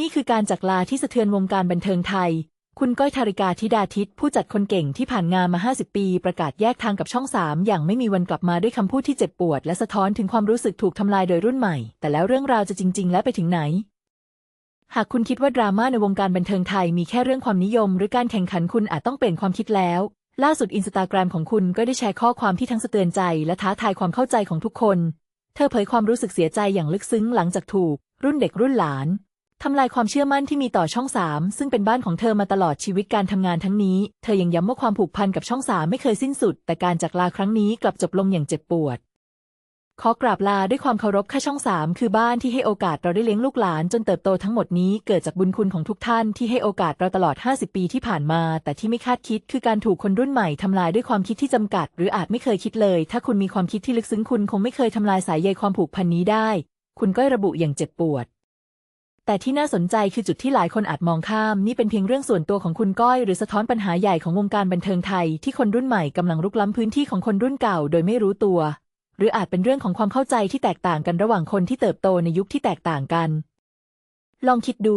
นี่คือการจากลาที่สะเทือนวงการบันเทิงไทย คุณก้อยธาริกาธิดาทิตผู้จัดคนเก่งที่ผ่านงานมา 50 ปี ประกาศแยกทางกับช่อง 3 อย่างไม่มีวันกลับมาด้วยคำพูดที่เจ็บปวด และสะท้อนถึงความรู้สึกถูกทำลายโดยรุ่นใหม่ แต่แล้วเรื่องราวจะจริง ๆ และไปถึงไหน หากคุณคิดว่าดราม่าในวงการบันเทิงไทยมีแค่เรื่องความนิยม หรือการแข่งขันคุณอาจต้องเปลี่ยนความคิดแล้ว ล่าสุดอินสตาแกรมของคุณก็ได้แชร์ข้อความที่ทั้งสะเตือนใจ และท้าทายความเข้าใจของทุกคน เธอเผยความรู้สึกเสียใจอย่างลึกซึ้งหลังจากถูก รุ่นเด็กรุ่นหลาน ทำลายความเชื่อมั่นที่มีต่อช่องสามซึ่งเป็นบ้านของเธอมาตลอดชีวิตการทำงานทั้งนี้ เธอยังย้ำว่าความผูกพันกับช่องสามไม่เคยสิ้นสุด แต่การจากลาครั้งนี้กลับจบลงอย่างเจ็บปวด ขอกราบลาด้วยความเคารพค่าช่องสามคือบ้านที่ให้โอกาสเราได้เลี้ยงลูกหลานจนเติบโตทั้งหมดนี้เกิดจากบุญคุณของทุกท่านที่ให้โอกาสเราตลอด 50 ปีที่ผ่านมา แต่ที่ไม่คาดคิดคือการถูกคนรุ่นใหม่ทำลายด้วยความคิดที่จำกัด หรืออาจไม่เคยคิดเลย ถ้าคุณมีความคิดที่ลึกซึ้งคุณคงไม่เคยทำลายสายใยความผูกพันนี้ได้ คุณก้อยระบุอย่างเจ็บปวด แต่ที่น่าสนใจคือจุดที่หลายคนอาจมองข้าม นี่เป็นเพียงเรื่องส่วนตัวของคุณก้อย หรือสะท้อนปัญหาใหญ่ของวงการบันเทิงไทย ที่คนรุ่นใหม่กำลังรุกล้ำพื้นที่ของคนรุ่นเก่า โดยไม่รู้ตัว หรืออาจเป็นเรื่องของความเข้าใจที่แตกต่างกันระหว่างคนที่เติบโตในยุคที่แตกต่างกัน ลองคิดดู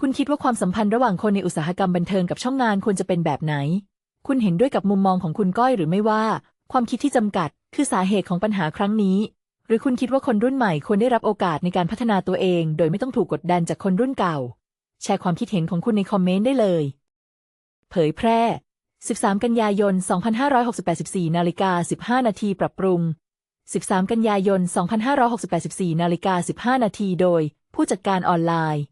คุณคิดว่าความสัมพันธ์ระหว่างคนในอุตสาหกรรมบันเทิงกับช่องงานควรจะเป็นแบบไหน คุณเห็นด้วยกับมุมมองของคุณก้อยหรือไม่ว่า ความคิดที่จำกัด คือสาเหตุของปัญหาครั้งนี้ หรือคุณคิดว่าคนรุ่นใหม่ควรได้รับโอกาสในการพัฒนาตัวเอง โดยไม่ต้องถูกกดดันจากคนรุ่นเก่า แชร์ความคิดเห็นของคุณในคอมเมนต์ได้เลย เผยแพร่ 13 กันยายน 2568 14นาฬิกา15 นาทีปรับปรุง 13 กันยายน 2568 14นาฬิกา15 นาทีโดย ผู้จัดการออนไลน์